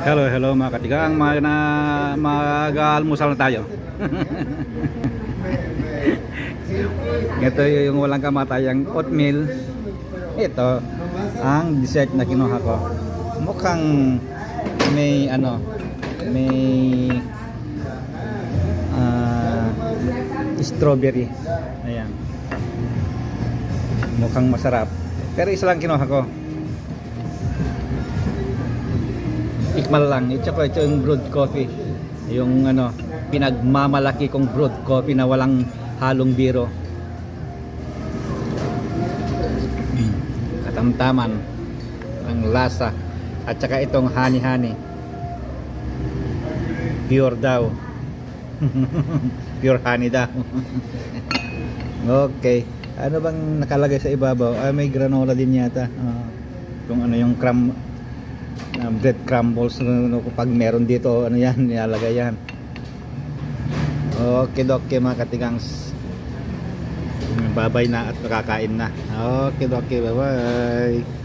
Hello, hello mga katigang. Mag, na, mag-almusal na tayo. Ito yung walang kamatayang oatmeal. Ito ang dessert na kinuha ko. Mukhang may ano, may ah, strawberry. Ayan. Mukhang masarap. Pero isa lang kinuha ko. Tikman lang. Ito ko ito yung brewed coffee. Yung ano, pinagmamalaki kong brewed coffee na walang halong biro. Katamtaman ang lasa at saka itong honey-honey. Pure daw. Pure honey daw. okay. Ano bang nakalagay sa ibabaw? Ah, may granola din yata. Ah, kung ano yung crum uh, bread crumbles no, pag meron dito ano yan nilalagay yan. Okay okay mga katigangs babay na at nakakain na. Okay okay bye bye